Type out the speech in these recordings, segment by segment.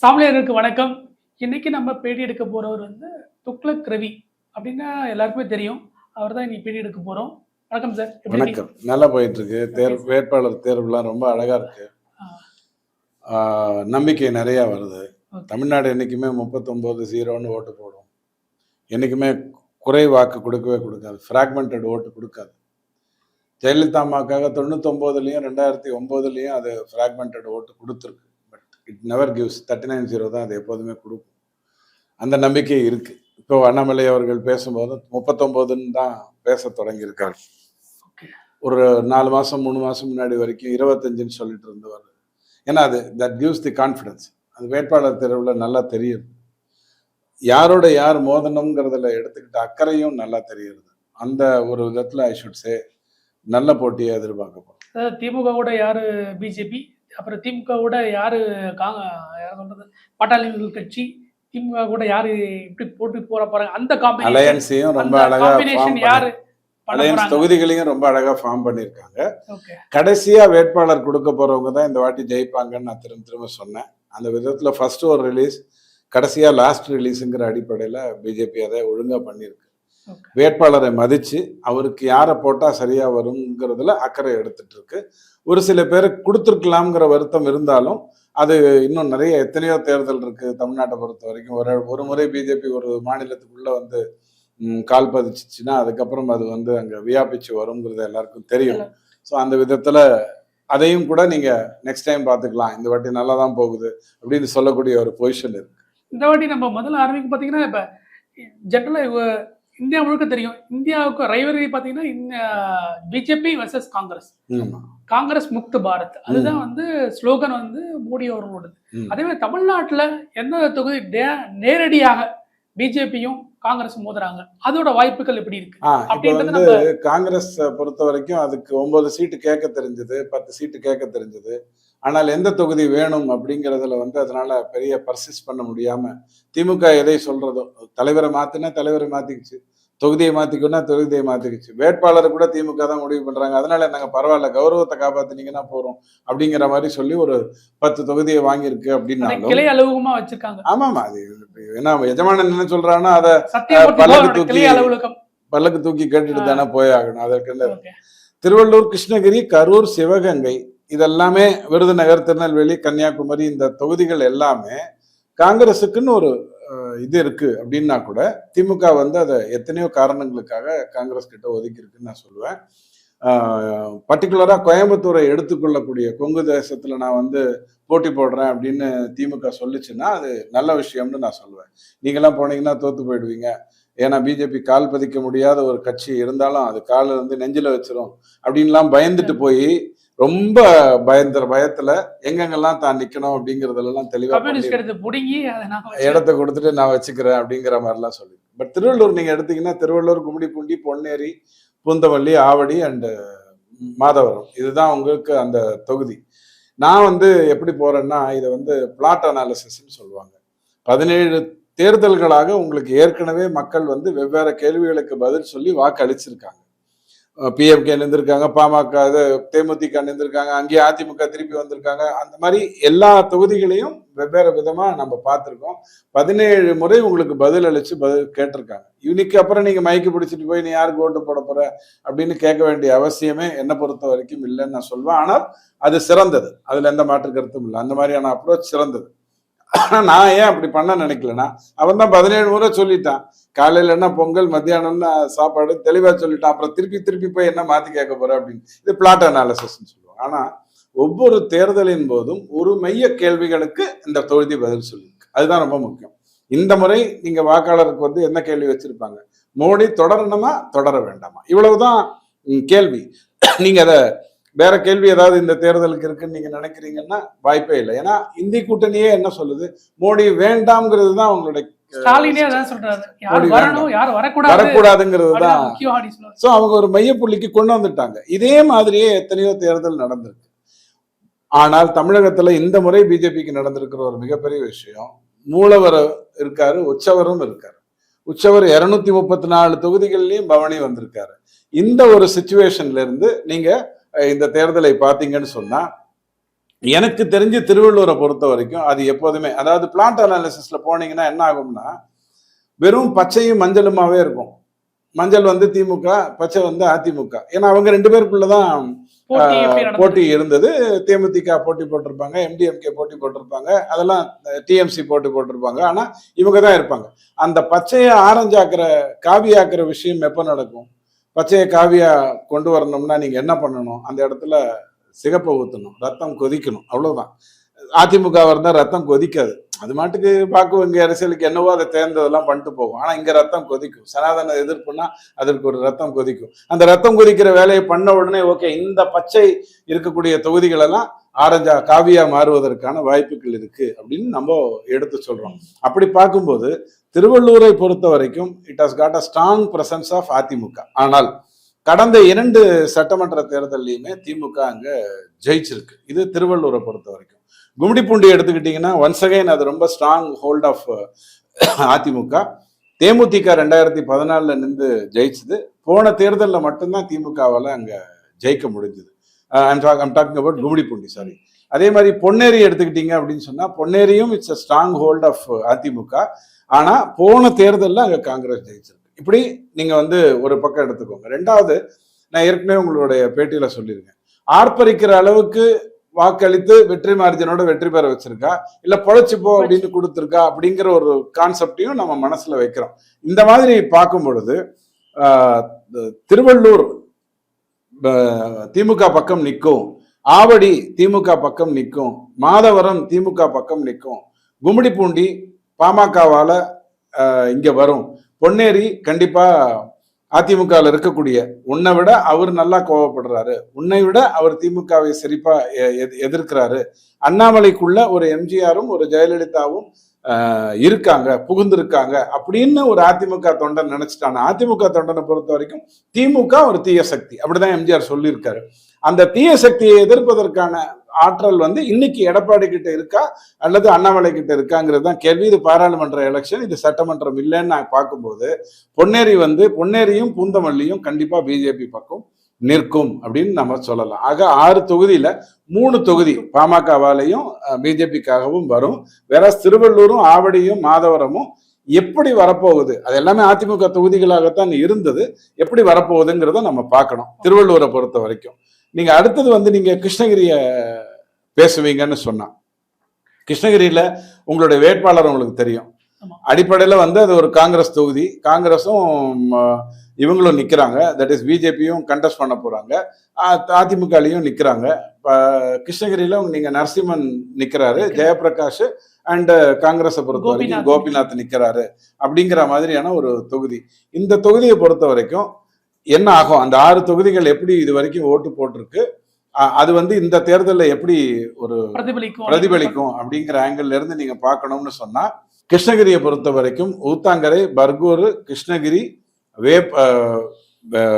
சாமியாருக்கு வணக்கம். இன்னைக்கு நம்ம பேட்டி எடுக்க போறவர் வந்து துக்ளக் ரவி அப்படின்னா எல்லாருக்குமே தெரியும். அவர் தான் இன்னைக்கு பேட்டி எடுக்க போறோம். வணக்கம் சார்? வணக்கம். நல்லா போயிட்டு இருக்கு தேர்வு வேட்பாளர் தேர்வுலாம் ரொம்ப அழகா இருக்கு. நம்பிக்கை நிறைய வருது. தமிழ்நாடு என்னைக்குமே முப்பத்தொம்போது ஜீரோன்னு ஓட்டு போடும். என்னைக்குமே குறை வாக்கு கொடுக்கவே கொடுக்காது. ஃப்ராக்மெண்டட் ஓட்டு கொடுக்காது. ஜெயலலிதா அம்மாக்காக தொண்ணூத்தொம்போதுலேயும் ரெண்டாயிரத்தி ஒம்போதுலேயும் அது ஃப்ராக்மெண்டட் ஓட்டு கொடுத்துருக்கு. It never gives thirty nine zero தான் அது எப்போதுமே கொடுக்கும். அந்த நம்பிக்கை இருக்கு. இப்போ அண்ணாமலை அவர்கள் பேசும்போது முப்பத்தொம்போதுன்னு தான் பேச தொடங்கியிருக்காரு. ஒரு நாலு மாசம் மூணு மாசம் முன்னாடி வரைக்கும் இருபத்தஞ்சுன்னு சொல்லிட்டு இருந்தவர். ஏன்னா அது தட் கிவ்ஸ் தி கான்ஃபிடன்ஸ் அது வேட்பாளர் தேர்வில் நல்லா தெரியுது. யாரோட யார் மோதனம்ங்கிறதுல எடுத்துக்கிட்ட அக்கறையும் நல்லா தெரியுது. அந்த ஒரு விதத்துல ஐ ஷுட் சே நல்ல போட்டியை எதிர்பார்க்கப்படும். திமுக கூட யாரு? பிஜேபி அப்புறம் திமுக கூட யாரு காங்க யார் சொல்றது பாட்டாளிகள் கட்சி திமுக கூட யாரு இப்படி போட்டு போற போறாங்க அந்த அலையன்ஸையும் ரொம்ப அழகா யாரு அலையன்ஸ் தொகுதிகளையும் ரொம்ப அழகா ஃபார்ம் பண்ணியிருக்காங்க. கடைசியா வேட்பாளர் கொடுக்க போறவங்க தான் இந்த வாட்டி ஜெயிப்பாங்கன்னு நான் திரும்ப திரும்ப சொன்னேன். அந்த விதத்துல ஃபர்ஸ்ட் ஒரு ரிலீஸ் கடைசியா லாஸ்ட் ரிலீஸுங்கிற அடிப்படையில பிஜேபி அதை ஒழுங்கா பண்ணியிருக்கு. வேட்பாளரை மதிச்சு அவருக்கு யாரை போட்டா சரியா வருங்கிறதுல அக்கறை எடுத்துட்டு இருக்கு. ஒரு சில பேருக்கு கொடுத்துருக்கலாம்ங்கிற வருத்தம் இருந்தாலும் அது இன்னும் நிறைய எத்தனையோ தேர்தல் இருக்கு தமிழ்நாட்டை பொறுத்த வரைக்கும். ஒரு ஒரு முறை பிஜேபி ஒரு மாநிலத்துக்குள்ள வந்து கால் பதிச்சுச்சுன்னா அதுக்கப்புறம் அது வந்து அங்க வியாபிச்சு வருங்கிறது எல்லாருக்கும் தெரியும். ஸோ அந்த விதத்துல அதையும் கூட நீங்க நெக்ஸ்ட் டைம் பார்த்துக்கலாம். இந்த வாட்டி நல்லா தான் போகுது அப்படின்னு சொல்லக்கூடிய ஒரு பொசிஷன் இருக்கு. இந்த வாட்டி நம்ம முதல்ல ஆரம்பிக்கும் பார்த்தீங்கன்னா இப்போ ஜென்ரலாக இந்தியா முழுக்க தெரியும். இந்தியாவுக்கு ரைவரி பார்த்தீங்கன்னா பிஜேபி வர்சஸ் காங்கிரஸ். காங்கிரஸ் முக்து பாரத். அதுதான் வந்து ஸ்லோகன் வந்து மோடி அவர்களோடது. அதே மாதிரி தமிழ்நாட்டுல எந்த தொகுதி நேரடியாக பிஜேபியும் காங்கிரஸ் மோதுறாங்க. அதோட வாய்ப்புகள் எப்படி இருக்கு? அப்படின்றது காங்கிரஸ் பொறுத்த வரைக்கும் அதுக்கு ஒன்பது சீட்டு கேட்க தெரிஞ்சது பத்து சீட்டு கேட்க தெரிஞ்சது. ஆனால் எந்த தொகுதி வேணும் அப்படிங்கிறதுல வந்து அதனால பெரிய பர்சிஸ் பண்ண முடியாம திமுக எதை சொல்றதோ தலைவரை மாத்தினா தலைவரை மாத்திக்கிச்சு. தொகுதியை மாத்திக்கணும்னா தொகுதியை மாத்திக்கிச்சு. வேட்பாளரை கூட திமுக தான் முடிவு பண்றாங்க. அதனால நாங்க பரவாயில்ல கௌரவத்தை காப்பாத்தினீங்கன்னா போறோம் அப்படிங்கிற மாதிரி சொல்லி ஒரு பத்து தொகுதியை வாங்கியிருக்கு அதை அப்படின்னாலும் கிளை அலுவலகமா வச்சிருக்காங்க. ஆமாமா அது ஏன்னா எஜமானன் என்ன சொல்றான்னா அதை பல்லக்கு தூக்கி- பல்லக்கு தூக்கி கேட்டுட்டு தானே போய் ஆகணும். அதற்கு திருவள்ளூர் கிருஷ்ணகிரி கரூர் சிவகங்கை இதெல்லாமே விருதுநகர் திருநெல்வேலி கன்னியாகுமரி இந்த தொகுதிகள் எல்லாமே காங்கிரஸுக்குன்னு ஒரு இது இருக்கு அப்படின்னா கூட திமுக வந்து அதை எத்தனையோ காரணங்களுக்காக காங்கிரஸ் கிட்ட ஒதுக்கி இருக்குன்னு நான் சொல்லுவேன். பர்டிகுலரா கோயம்புத்தூரை எடுத்துக்கொள்ளக்கூடிய கொங்கு தேசத்துல நான் வந்து போட்டி போடுறேன் அப்படின்னு திமுக சொல்லுச்சுன்னா அது நல்ல விஷயம்னு நான் சொல்லுவேன். நீங்களாம் போனீங்கன்னா தோத்து போயிடுவீங்க. ஏன்னா பிஜேபி கால் பதிக்க முடியாத ஒரு கட்சி இருந்தாலும் அது காலை வந்து நெஞ்சில வச்சிரும். அப்படின்லாம் பயந்துட்டு போய் ரொம்ப பயந்துற பயத்துல எங்கெங்கெல்லாம் தான் நிக்கணும் அப்படிங்கறதுல எல்லாம் தெளிவா இடத்த கொடுத்துட்டு நான் வச்சுக்கிறேன் அப்படிங்கிற மாதிரிலாம் சொல்லி பட் திருவள்ளூர் நீங்க எடுத்தீங்கன்னா திருவள்ளூர் கும்மிடிப்பூண்டி பொன்னேரி பூந்தமல்லி ஆவடி அண்ட் மாதவரம். இதுதான் உங்களுக்கு அந்த தொகுதி. நான் வந்து எப்படி போறேன்னா இதை வந்து பிளாட் அனாலிசிஸ்ன்னு சொல்லுவாங்க. பதினேழு தேர்தல்களாக உங்களுக்கு ஏற்கனவே மக்கள் வந்து வெவ்வேறு கேள்விகளுக்கு பதில் சொல்லி வாக்கு அளிச்சிருக்காங்க பிஎம்கே நின்றுருக்காங்க பாமக இது தேமுதிக நின்றுருக்காங்க அங்கேயே அதிமுக திருப்பி வந்திருக்காங்க. அந்த மாதிரி எல்லா தொகுதிகளையும் வெவ்வேறு விதமாக நம்ம பார்த்துருக்கோம். பதினேழு முறை உங்களுக்கு பதில் அளித்து பதில் கேட்டிருக்காங்க. இன்னைக்கு அப்புறம் நீங்கள் மைக்கு பிடிச்சிட்டு போய் நீ யாருக்கு ஓட்டு போட போகிற அப்படின்னு கேட்க வேண்டிய அவசியமே என்னை பொறுத்த வரைக்கும் இல்லைன்னு நான் சொல்வேன். ஆனால் அது சிறந்தது. அதில் எந்த மாற்று கருத்தும் இல்லை. அந்த மாதிரியான அப்ரோச் சிறந்தது. ஆனால் நான் ஏன் அப்படி பண்ண நினைக்கலன்னா அவன் தான் பதினேழு முறை சொல்லிட்டான். காலையில என்ன பொங்கல் மத்தியானம்னா சாப்பாடு தெளிவாக சொல்லிட்டான். அப்புறம் திருப்பி திருப்பி போய் என்ன மாற்றி கேட்க போற அப்படின்னு. இது பிளாட் அனாலிசிஸ்ன்னு சொல்லுவாங்க ஆனால் ஒவ்வொரு தேர்தலின் போதும் ஒரு மைய கேள்விகளுக்கு இந்த தொகுதி பதில் சொல்லியிருக்கு. அதுதான் ரொம்ப முக்கியம். இந்த முறை நீங்கள் வாக்காளருக்கு வந்து என்ன கேள்வி வச்சிருப்பாங்க? மோடி தொடரணுமா தொடர வேண்டாமா? இவ்வளவுதான் கேள்வி. நீங்கள் அதை வேற கேள்வி ஏதாவது இந்த தேர்தலுக்கு இருக்குன்னு நீங்க நினைக்கிறீங்கன்னா வாய்ப்பே இல்லை. ஏன்னா இந்தி கூட்டணியே என்ன சொல்லுது? மோடி வேண்டாம்ங்கிறது தான் அவங்களுடைய ஸ்டாலினே அதான் சொல்றாரு. யார் மோடி வரணும் யார் வரக்கூடாது? வரக்கூடாதுங்கிறது அதுதான் தான். முக்கியம் அப்படின்னு சொல்றாரு. சோ அவங்க ஒரு மையப்புள்ளிக்கு கொண்டு வந்துட்டாங்க. இதே மாதிரியே எத்தனையோ தேர்தல் நடந்திருக்கு. ஆனால் தமிழகத்துல இந்த முறை பிஜேபிக்கு நடந்திருக்கிற ஒரு மிகப்பெரிய விஷயம் மூலவர் இருக்காரு உச்சவரும் இருக்காரு. உச்சவர் இருநூத்தி முப்பத்தி நாலு தொகுதிகள்லயும் பவனி வந்திருக்காரு. இந்த ஒரு சுச்சுவேஷன்ல இருந்து நீங்க இந்த தேர்தலை பார்த்தீங்கன்னு சொன்னா எனக்கு தெரிஞ்சு திருவள்ளூரை பொறுத்த வரைக்கும் அது எப்போதுமே அதாவது பிளான்ட் அனாலிசிஸ்ல போனீங்கன்னா என்ன ஆகும்னா வெறும் பச்சையும் மஞ்சளுமாவே இருக்கும். மஞ்சள் வந்து திமுக பச்சை வந்து அதிமுக. ஏன்னா அவங்க ரெண்டு பேருக்குள்ளதான் போட்டி இருந்தது. தேமுதிக போட்டி போட்டிருப்பாங்க எம்டிஎம்கே போட்டி போட்டிருப்பாங்க அதெல்லாம் டிஎம்சி போட்டி போட்டிருப்பாங்க. ஆனா இவங்க தான் இருப்பாங்க. அந்த பச்சையை ஆரஞ்சாக்குற காவியாக்குற விஷயம் எப்போ நடக்கும்? பச்சையை காவியா கொண்டு வரணும்னா நீங்க என்ன பண்ணணும்? அந்த இடத்துல சிகப்பை ஊற்றணும் ரத்தம் கொதிக்கணும். அவ்வளவுதான். அதிமுக இருந்தால் ரத்தம் கொதிக்காது. அது மாட்டுக்கு பார்க்கும் இங்க அரசியலுக்கு என்னவோ அதை தேர்ந்ததெல்லாம் பண்ணிட்டு போகும். ஆனா இங்க ரத்தம் கொதிக்கும். சனாதன எதிர்ப்புனா அதற்கு ஒரு ரத்தம் கொதிக்கும். அந்த ரத்தம் கொதிக்கிற வேலையை பண்ண உடனே ஓகே இந்த பச்சை இருக்கக்கூடிய தொகுதிகள் எல்லாம் ஆரஞ்சா காவியா மாறுவதற்கான வாய்ப்புகள் இருக்கு அப்படின்னு நம்ம எடுத்து சொல்றோம். அப்படி பார்க்கும்போது திருவள்ளூரை பொறுத்த வரைக்கும் it has got a strong presence of AIADMK. ஆனால் கடந்த இரண்டு சட்டமன்ற தேர்தல்லையுமே திமுக அங்க ஜெயிச்சிருக்கு. இது திருவள்ளூரை பொறுத்த வரைக்கும். கும்மிடிப்பூண்டி எடுத்துக்கிட்டீங்கன்னா ஒன்ஸ் அகைன் அது ரொம்ப strong hold of AIADMK. DMDK ரெண்டாயிரத்தி பதினாலில் நின்று ஜெயிச்சது. போன தேர்தலில் மட்டும்தான் திமுகவால் அங்கே ஜெயிக்க முடிஞ்சது. I'm uh, talking about Gummidipoondi sorry அதே மாதிரி பொன்னேரி எடுத்துக்கிட்டீங்க அப்படின்னு சொன்னால் பொன்னேரியும் it's a strong hold of AIADMK. ஆனால் போன தேர்தலில் அங்கே காங்கிரஸ் ஜெயிச்சிருக்கு. இப்படி நீங்கள் வந்து ஒரு பக்கம் எடுத்துக்கோங்க. ரெண்டாவது நான் ஏற்கனவே உங்களுடைய பேட்டியில் சொல்லியிருக்கேன். ஆர்ப்பரிக்கிற அளவுக்கு வாக்களித்து வெற்றி மார்ஜினோட வெற்றி பெற வச்சிருக்கா? இல்ல பொழைச்சு போ அப்படின்னு கொடுத்துருக்கா? அப்படிங்கிற ஒரு கான்செப்டையும் நம்ம மனசுல வைக்கிறோம். இந்த மாதிரி பார்க்கும் பொழுது திருவள்ளூர் திமுக பக்கம் நிற்கும். ஆவடி திமுக பக்கம் நிற்கும். மாதவரம் திமுக பக்கம் நிற்கும். கும்மிடிப்பூண்டி பாமகவால இங்க வரும். பொன்னேரி கண்டிப்பா அதிமுகவில் இருக்கக்கூடிய உன்னை விட அவர் நல்லா கோவப்படுறாரு. உன்னை விட அவர் திமுகவை சிரிப்பா எ- எதிர்க்கிறாரு. அண்ணாமலைக்குள்ள ஒரு எம்ஜிஆரும் ஒரு ஜெயலலிதாவும் இருக்காங்க புகுந்திருக்காங்க அப்படின்னு ஒரு அதிமுக தொண்டன் நினைச்சிட்டான. அதிமுக தொண்டனை பொறுத்த வரைக்கும் திமுக ஒரு தீய சக்தி. அப்படிதான் எம்ஜிஆர் சொல்லியிருக்காரு. அந்த தீய சக்தியை எதிர்ப்பதற்கான ஆற்றல் வந்து இன்னைக்கு எடப்பாடி கிட்ட இருக்கா அல்லது அண்ணாமலை கிட்ட இருக்காங்கிறது தான் கேள்வி. இது பாராளுமன்ற எலெக்ஷன் இது சட்டமன்றம் இல்லைன்னு நான் பார்க்கும்போது பொன்னேரி வந்து பொன்னேரியும் பூந்தமல்லியும் கண்டிப்பா பிஜேபி பக்கம் நிற்கும் அப்படின்னு நம்ம சொல்லலாம். ஆக ஆறு தொகுதியில மூணு தொகுதி பாமகவாலையும் பிஜேபிக்காகவும் வரும். வேற திருவள்ளூரும் ஆவடியும் மாதவரமும் எப்படி வரப்போகுது? அது எல்லாமே அதிமுக தொகுதிகளாகத்தான் இருந்தது. எப்படி வரப்போகுதுங்கிறத நம்ம பார்க்கணும். திருவள்ளூரை பொறுத்த வரைக்கும். நீங்க அடுத்தது வந்து நீங்க கிருஷ்ணகிரிய பேசுவீங்கன்னு சொன்னா. கிருஷ்ணகிரியில உங்களுடைய வேட்பாளர் உங்களுக்கு தெரியும். அடிப்படையில வந்து அது ஒரு காங்கிரஸ் தொகுதி. காங்கிரஸும் இவங்களும் நிக்கிறாங்க. தட் இஸ் பிஜேபியும் கண்டெஸ்ட் பண்ண போறாங்க. அதிமுகலையும் நிக்கிறாங்க. இப்ப கிருஷ்ணகிரியில நீங்க நரசிம்மன் நிக்கிறாரு ஜெயபிரகாஷ் அண்ட் காங்கிரஸை பொறுத்த வரைக்கும் கோபிநாத். கோபிநாத் நிக்கிறாரு அப்படிங்கிற மாதிரியான ஒரு தொகுதி. இந்த தொகுதியை பொறுத்த வரைக்கும் என்ன ஆகும்? அந்த ஆறு தொகுதிகள் எப்படி இது வரைக்கும் ஓட்டு போட்டிருக்கு? அது வந்து இந்த தேர்தலில் எப்படி ஒரு பிரதிபலிக்கும்? பிரதிபலிக்கும் அப்படிங்கிற ஆங்கிள் இருந்து நீங்க பார்க்கணும்னு சொன்னா கிருஷ்ணகிரியை பொறுத்த வரைக்கும் ஊத்தாங்கரை பர்கூர் கிருஷ்ணகிரி வேப் அஹ், வே-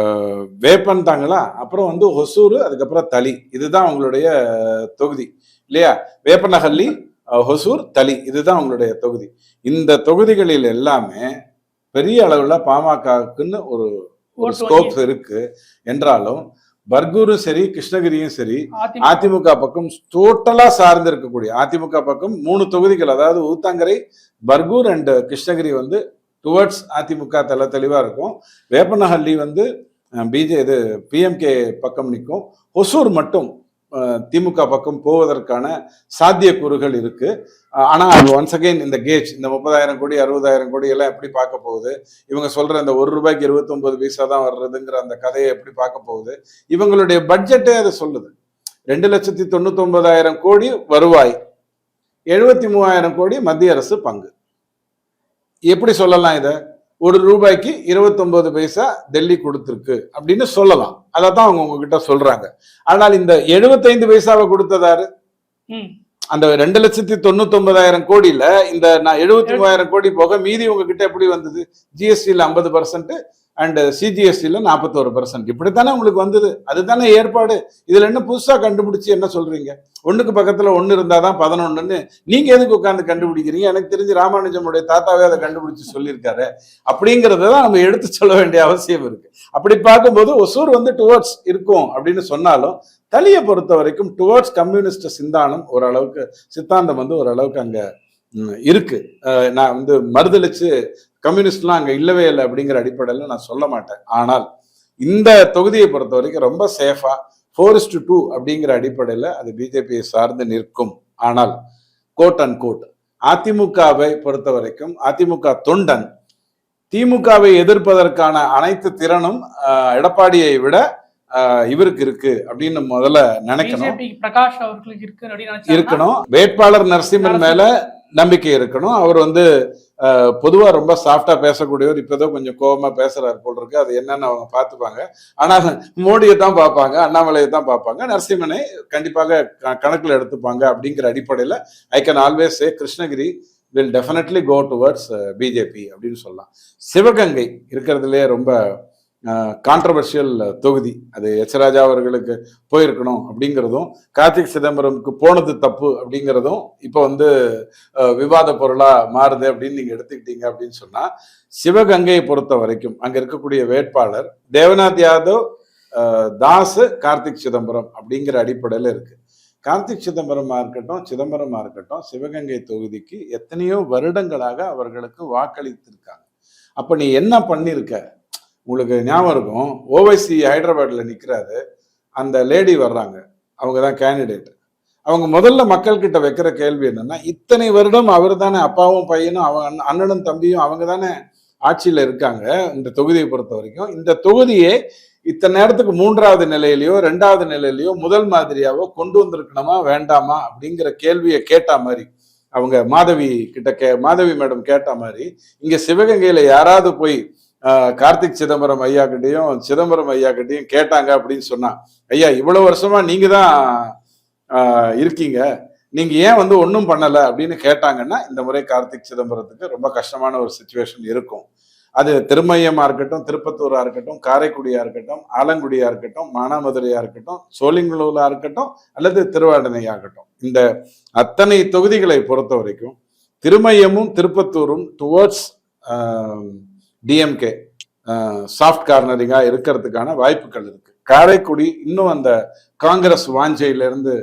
வேப்பன் தாங்களா அப்புறம் வந்து ஒசூர் அதுக்கப்புறம் தளி. இதுதான் உங்களுடைய தொகுதி. இல்லையா? வேப்பனஹள்ளி அஹ், ஒசூர் தளி. இதுதான் உங்களுடைய தொகுதி. இந்த தொகுதிகளில் எல்லாமே பெரிய அளவுல பாமகக்குன்னு ஒரு ஒரு ஸ்கோப் இருக்கு. என்றாலும் பர்கூரும் சரி கிருஷ்ணகிரியும் சரி அதிமுக. பக்கம் டோட்டலா சார்ந்து இருக்கக்கூடிய அதிமுக பக்கம் மூணு தொகுதிகள் அதாவது ஊத்தாங்கரை பர்கூர் அண்ட் கிருஷ்ணகிரி வந்து டுவர்ட்ஸ் அதிமுக தெல தெளிவா இருக்கும். வேப்பனஹள்ளி வந்து பிஜே இது பிஎம்கே பக்கம் நிற்கும். ஒசூர் மட்டும் திமுக பக்கம் போவதற்கான சாத்தியக்கூறுகள் இருக்கு. அஹ், ஆனா அது ஒன்ஸ் அகைன் இந்த கேஜ் இந்த முப்பதாயிரம் கோடி அறுபதாயிரம் கோடி எல்லாம் எப்படி பார்க்க போகுது? இவங்க சொல்ற இந்த ஒரு ரூபாய்க்கு இருபத்தொன்பது பைசா தான் வர்றதுங்கிற அந்த கதையை எப்படி பார்க்க போகுது? இவங்களுடைய பட்ஜெட்டே அதை சொல்லுது. ரெண்டு லட்சத்தி தொண்ணூத்தி ஒன்பதாயிரம் கோடி வருவாய். எழுபத்தி மூவாயிரம் கோடி மத்திய அரசு பங்கு. எப்படி சொல்லலாம் இதை? ஒரு ரூபாய்க்கு இருபத்தொன்பது பைசா டெல்லி கொடுத்துருக்கு அப்படின்னு சொல்லலாம். அதை தான் அவங்க உங்ககிட்ட சொல்றாங்க. ஆனால் இந்த எழுபத்தைந்து பைசாவை கொடுத்ததாரு. அந்த ரெண்டு லட்சத்தி தொண்ணூத்தி ஒன்பதாயிரம் கோடியில இந்த நான் எழுபத்தி மூவாயிரம் கோடி போக மீதி உங்ககிட்ட எப்படி வந்தது? ஜிஎஸ்டியில் ஐம்பது பர்சன்ட் அண்ட் சிஜிஎஸ்டியில் நாற்பத்தோரு பர்சன்ட் இப்படித்தானே உங்களுக்கு வந்தது. அதுதானே ஏற்பாடு. இதில் என்ன புதுசாக கண்டுபிடிச்சு என்ன சொல்கிறீங்க ஒன்றுக்கு பக்கத்தில் ஒன்று இருந்தால் தான் பதினொன்றுன்னு நீங்கள் எதுக்கு உட்காந்து கண்டுபிடிக்கிறீங்க? எனக்கு தெரிஞ்சு ராமானுஜமுடைய தாத்தாவே அதை கண்டுபிடிச்சி சொல்லியிருக்காரு. அப்படிங்கிறத தான் நம்ம எடுத்து சொல்ல வேண்டிய அவசியம் இருக்குது அப்படி பார்க்கும்போது ஒசூர் வந்து டுவர்ட்ஸ் இருக்கும் அப்படின்னு சொன்னாலும் தலியை பொறுத்த வரைக்கும் டுவர்ட்ஸ் கம்யூனிஸ்ட் சிந்தானம் ஓரளவுக்கு சித்தாந்தம் வந்து ஓரளவுக்கு அங்கே இருக்கு. நான் வந்து மறுதளிச்சு கம்யூனிஸ்ட்லாம் அங்க இல்லவே இல்லை அப்படிங்கிற அடிப்படையில் நான் சொல்ல மாட்டேன். ஆனால் இந்த தொகுதியை பொறுத்த வரைக்கும் ரொம்ப சேஃபா ஃபோர் டு அப்படிங்கிற அடிப்படையில் அது பிஜேபியை சார்ந்து நிற்கும். ஆனால் கோட் அண்ட் கோட் அதிமுகவை பொறுத்த வரைக்கும் அதிமுக தொண்டன் திமுகவை எதிர்ப்பதற்கான அனைத்து திறனும் எடப்பாடியை விட இவருக்கு இருக்கு அப்படின்னு முதல்ல நினைக்கணும். பிரகாஷ் அவர்களுக்கு இருக்கு இருக்கணும். வேட்பாளர் நரசிம்மன் மேல நம்பிக்கை இருக்கணும். அவர் வந்து பொதுவாக ரொம்ப சாஃப்டாக பேசக்கூடியவர் இப்போதோ கொஞ்சம் கோபமாக பேசுகிறார் போல் இருக்கு அது என்னன்னு அவங்க பார்த்துப்பாங்க. ஆனால் மோடியை தான் பார்ப்பாங்க அண்ணாமலையை தான் பார்ப்பாங்க. நரசிம்மனை கண்டிப்பாக க- எடுத்துப்பாங்க அப்படிங்கிற அடிப்படையில் I can always say Krishnagiri will definitely go towards BJP அப்படின்னு சொல்லலாம். சிவகங்கை இருக்கிறதுலே ரொம்ப கான்ட்ரவர்ஷியல் தொகுதி. அது எச் ராஜா அவர்களுக்கு போயிருக்கணும் அப்படிங்கிறதும் கார்த்திக் சிதம்பரம்க்கு போனது தப்பு அப்படிங்கிறதும் இப்போ வந்து விவாத பொருளாக மாறுது அப்படின்னு நீங்கள் எடுத்துக்கிட்டீங்க அப்படின்னு சொன்னால் சிவகங்கையை பொறுத்த வரைக்கும் அங்கே இருக்கக்கூடிய வேட்பாளர் தேவநாத் யாதவ் தாசு தாஸ் கார்த்திக் சிதம்பரம் அப்படிங்கிற அடிப்படையில் இருக்கு. கார்த்திக் சிதம்பரமாக இருக்கட்டும் சிதம்பரமாக இருக்கட்டும் சிவகங்கை தொகுதிக்கு எத்தனையோ வருடங்களாக அவர்களுக்கு வாக்களித்திருக்காங்க. அப்போ நீ என்ன பண்ணியிருக்க உங்களுக்கு ஞாபகம் இருக்கும். ஓவைசி ஹைதராபாத்ல நிற்கிறாரு அந்த லேடி வர்றாங்க. அவங்க தான் கேண்டிடேட். அவங்க முதல்ல மக்கள்கிட்ட வைக்கிற கேள்வி என்னன்னா இத்தனை வருடம் அவர் தானே அப்பாவும் பையனும் அவன் அண்ணனும் தம்பியும் அவங்க தானே ஆட்சியில் இருக்காங்க இந்த தொகுதியை பொறுத்த வரைக்கும். இந்த தொகுதியே இத்தனை நேரத்துக்கு மூன்றாவது நிலையிலையோ ரெண்டாவது நிலையிலையோ முதல் மாதிரியாவோ கொண்டு வந்திருக்கணுமா வேண்டாமா அப்படிங்கிற கேள்வியை கேட்டா மாதிரி அவங்க மாதவி கிட்ட கே மாதவி மேடம் கேட்ட மாதிரி இங்க சிவகங்கையில யாராவது போய் கார்த்திக் சிதம்பரம் ஐயா கிட்டையும் சிதம்பரம் ஐயா கிட்டையும் கேட்டாங்க அப்படின்னு சொன்னான் ஐயா இவ்வளவு வருஷமா நீங்க தான் இருக்கீங்க. நீங்க ஏன் வந்து ஒன்றும் பண்ணல? அப்படின்னு கேட்டாங்கன்னா இந்த முறை கார்த்திக் சிதம்பரத்துக்கு ரொம்ப கஷ்டமான ஒரு சுச்சுவேஷன் இருக்கும். அது திருமையமா இருக்கட்டும் திருப்பத்தூரா இருக்கட்டும் காரைக்குடியா இருக்கட்டும் ஆலங்குடியா இருக்கட்டும் மானாமதுரையா இருக்கட்டும் சோழிங்கலூரா இருக்கட்டும் அல்லது திருவாடனையா இருக்கட்டும். இந்த அத்தனை தொகுதிகளை பொறுத்த வரைக்கும் திருமயமும் திருப்பத்தூரும் டுவர்ட்ஸ் டிஎம்கே சாஃப்ட் கார்னரிங்கா இருக்கிறதுக்கான வாய்ப்புகள் இருக்கு. காரைக்குடி இன்னும் அந்த காங்கிரஸ் வாஞ்சையில இருந்து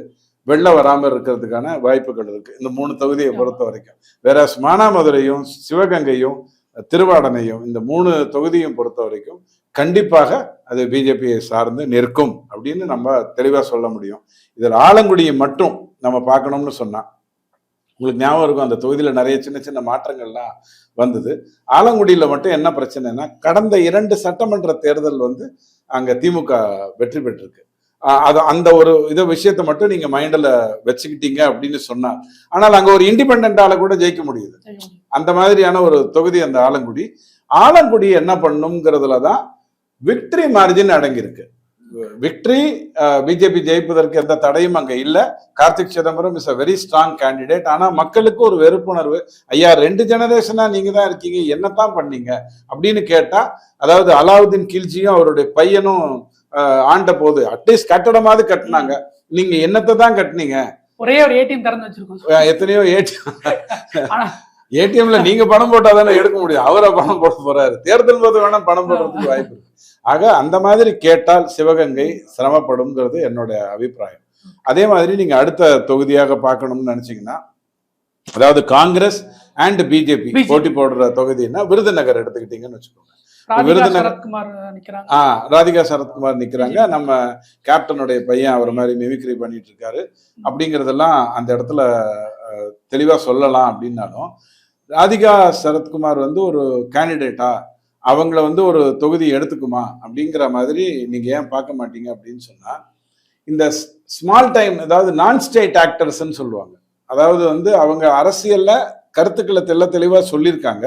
வெளில வராம இருக்கிறதுக்கான வாய்ப்புகள் இருக்கு. இந்த மூணு தொகுதியை பொறுத்த வரைக்கும். வேற மானாமதுரையும் சிவகங்கையும் திருவாடனையும் இந்த மூணு தொகுதியும் பொறுத்த வரைக்கும் கண்டிப்பாக அது பிஜேபியை சார்ந்து நிற்கும் அப்படின்னு நம்ம தெளிவா சொல்ல முடியும். இதில் ஆலங்குடியை மட்டும் நம்ம பார்க்கணும்னு சொன்னா உங்களுக்கு ஞாபகம் இருக்கும் அந்த தொகுதியில நிறைய சின்ன சின்ன மாற்றங்கள்லாம் வந்தது. ஆலங்குடியில மட்டும் என்ன பிரச்சனைனா கடந்த இரண்டு சட்டமன்ற தேர்தல் வந்து அங்க திமுக வெற்றி பெற்றிருக்கு. அது அந்த ஒரு இதை விஷயத்தை மட்டும் நீங்க மைண்டில் வச்சுக்கிட்டீங்க அப்படின்னு சொன்னார். ஆனால் அங்கே ஒரு இண்டிபெண்ட் கூட ஜெயிக்க முடியுது. அந்த மாதிரியான ஒரு தொகுதி அந்த ஆலங்குடி. ஆலங்குடி என்ன பண்ணுங்கிறதுல தான் விக்டரி மார்ஜின் அடங்கியிருக்கு. விக்டரி பிஜேபி ஜெயிப்பதற்கு எந்த தடையும் அங்க இல்ல. Karthik Chidambaram is a very strong candidate ஆனா மக்களுக்கு ஒரு வெறுப்புணர்வு ஐயா ரெண்டு ஜெனரேஷனா நீங்க தான் இருக்கீங்க என்னத்தான் பண்ணீங்க? அப்படின்னு கேட்டா அதாவது அலாவுதீன் கில்ஜியும் அவருடைய பையனும் ஆண்ட போது அட்லீஸ்ட் கட்டடமாவது கட்டினாங்க. நீங்க என்னத்தை தான் கட்டினீங்க? ஒரே ஒரு ஏடிஎம் திறந்து வச்சிருக்கோம். எத்தனையோ ஏடிஎம் ஏடிஎம்ல நீங்க பணம் போட்டா தானே எடுக்க முடியும். அவரை பணம் போட போறாரு. தேர்தல் போது வேணா பணம் போடுறதுக்கு வாய்ப்பு ஆக அந்த மாதிரி கேட்டால் சிவகங்கை சிரமப்படும்ங்கிறது என்னோட அபிப்பிராயம். அதே மாதிரி நீங்க அடுத்த தொகுதியாக பார்க்கணும்னு நினைச்சீங்கன்னா அதாவது காங்கிரஸ் அண்ட் பிஜேபி. போட்டி போடுற தொகுதின்னா விருதுநகர் எடுத்துக்கிட்டீங்கன்னு வச்சுக்கோங்க. விருதுநகர். ஆ ராதிகா சரத்குமார் நிக்கிறாங்க. நம்ம கேப்டனுடைய பையன் அவர் மாதிரி மிமிக்ரி பண்ணிட்டு இருக்காரு. அப்படிங்கறதெல்லாம் அந்த இடத்துல தெளிவா சொல்லலாம் அப்படின்னாலும் ராதிகா சரத்குமார் வந்து ஒரு கேண்டிடேட்டா அவங்கள வந்து ஒரு தொகுதி எடுத்துக்குமா அப்படிங்கிற மாதிரி நீங்கள் ஏன் பார்க்க மாட்டீங்க அப்படின்னு சொன்னால் இந்த ஸ்மால் டைம் அதாவது நான் ஸ்டேட் ஆக்டர்ஸ்ன்னு சொல்லுவாங்க. அதாவது வந்து அவங்க அரசியலில் கருத்துக்களை தெள்ள தெளிவாக சொல்லியிருக்காங்க.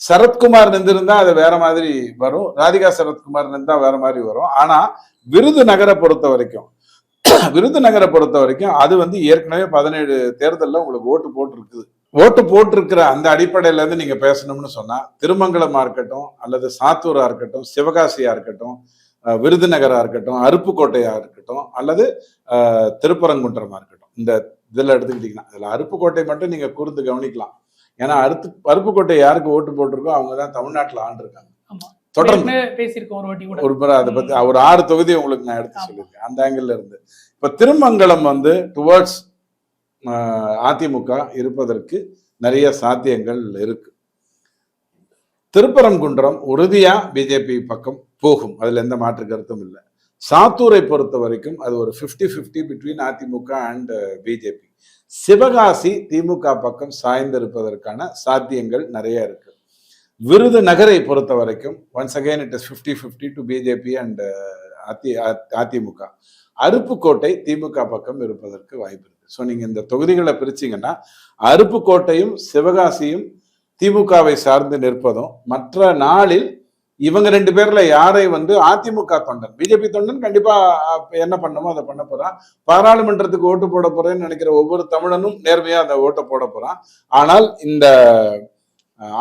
சரத்குமார் நின்றிருந்தா அது வேற மாதிரி வரும். ராதிகா சரத்குமார் நின்றா வேற மாதிரி வரும். ஆனால் விருதுநகரை பொறுத்த வரைக்கும் விருதுநகரை பொறுத்த வரைக்கும் அது வந்து ஏற்கனவே பதினேழு தேர்தலில் உங்களுக்கு ஓட்டு போட்டிருக்குது. ஓட்டு போட்டிருக்கிற அந்த அடிப்படையில இருந்து நீங்க பேசணும்னு சொன்னா திருமங்கலமா இருக்கட்டும் அல்லது சாத்தூரா இருக்கட்டும் சிவகாசியா இருக்கட்டும் விருதுநகரா இருக்கட்டும் அருப்புக்கோட்டையா இருக்கட்டும் அல்லது திருப்பரங்குன்றமா இருக்கட்டும். இந்த இதுல எடுத்துக்கிட்டீங்கன்னா இதுல அருப்புக்கோட்டை மட்டும் நீங்க கூர்ந்து கவனிக்கலாம். ஏன்னா அருத்து அருப்புக்கோட்டை யாருக்கு ஓட்டு போட்டிருக்கோ அவங்க தான் தமிழ்நாட்டுல ஆண்டிருக்காங்க. தொடர்ந்து. பேசியிருக்கோம் ஒரு வாட்டி கூட. ஒரு முறை அதை பத்தி ஒரு ஆறு தொகுதி உங்களுக்கு நான் எடுத்து. சொல்லியிருக்கேன். அந்த ஆங்கிள் இருந்து. இப்ப திருமங்கலம் வந்து டுவர்ட்ஸ் அதிமுக இருப்பதற்கு நிறைய சாத்தியங்கள் இருக்கு. திருப்பரங்குன்றம் உறுதியாக பிஜேபி பக்கம் போகும். அதில் எந்த மாற்று கருத்தும் இல்லை. சாத்தூரை பொறுத்த வரைக்கும் அது ஒரு 50 50 between AIADMK and BJP Sivakasi DMK பக்கம் சாய்ந்திருப்பதற்கான சாத்தியங்கள் நிறைய இருக்கு. விருது நகரை பொறுத்த வரைக்கும் once again it is 50 50 to BJP and அதி அதிமுக. அருப்புக்கோட்டை திமுக பக்கம் இருப்பதற்கு வாய்ப்பு ஸோ நீங்கள் இந்த தொகுதிகளை பிரிச்சீங்கன்னா அருப்புக்கோட்டையும் சிவகாசியும் திமுகவை சார்ந்து நிற்பதும் மற்ற நாளில் இவங்க ரெண்டு பேர்ல யாரை வந்து அதிமுக தொண்டன் பிஜேபி தொண்டன் கண்டிப்பா என்ன பண்ணுமோ அதை பண்ண போறான் பாராளுமன்றத்துக்கு ஓட்டு போட போறேன்னு நினைக்கிற ஒவ்வொரு தமிழனும் நேர்மையா அந்த ஓட்டை போட போறான். ஆனால் இந்த